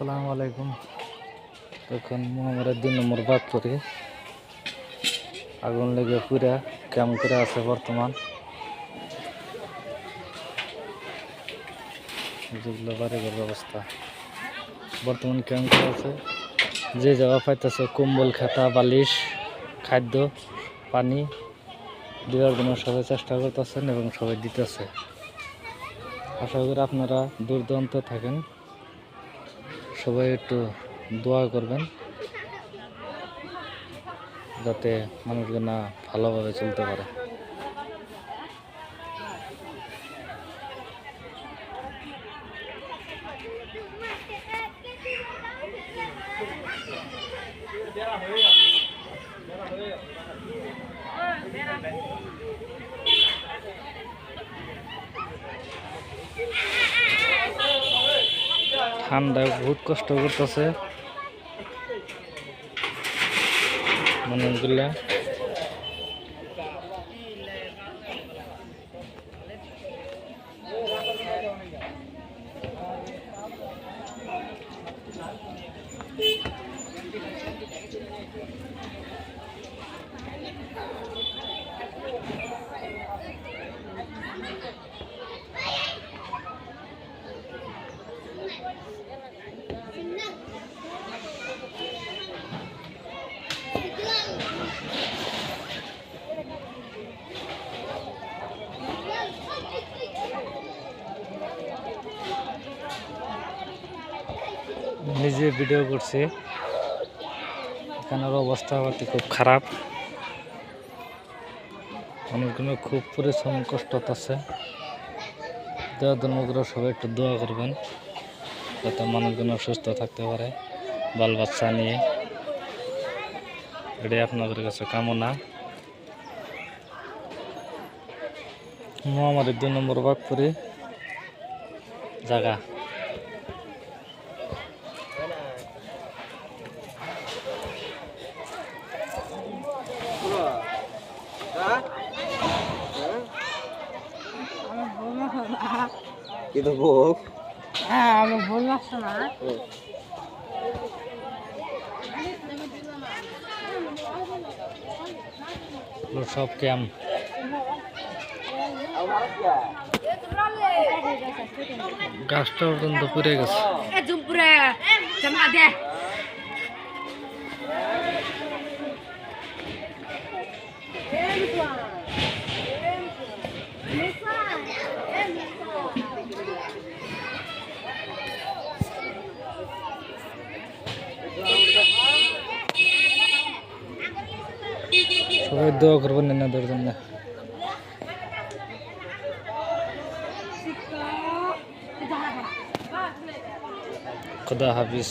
আসসালামু আলাইকুম। এখন মোহামের দুই নম্বর বাদ করে আগুন লেগে পুরা ক্যাম্প করে আছে বর্তমান। যেগুলো বাড়িঘর ব্যবস্থা। বর্তমান ক্যাম্প করে আছে? যে জায়গা পাইতেছে, কম্বল, খাতা, বালিশ, খাদ্য, পানি, দেওয়ার জন্য সবাই চেষ্টা করতেছেন এবং সবাই দিতেছে। আশা করি আপনারা দুর্দান্ত থাকেন। সবাই একটু দোয়া করবেন যাতে মানুষগুলো ভালোভাবে চলতে পারে। ঠান্ডায় বহুত কষ্ট করতেছে। মানুষগুলা নিজে ভিডিও করছি, এখানের অবস্থা পাতি খুব খারাপ। মানুষগুলো খুব পরিশ্রম কষ্ট আছে দেওয়া ধর্মগুলো সবাই একটু দোয়া করবেন। যাতে মানুষগুলো সুস্থ থাকতে পারে, বাল বাচ্চা নিয়ে। এটাই আপনাদের কাছে কামনা। মহামারীর দুই নম্বর ভাগ করে জায়গা কিন্তু ভোগ হ্যাঁ আমি ভুল লাগছে না। সব ক্যাম্প গাছটা পর্যন্ত পুড়ে গেছে। দে। সবাই দোয়া করবেন এনাদের জন্য। খুদা হাফিজ।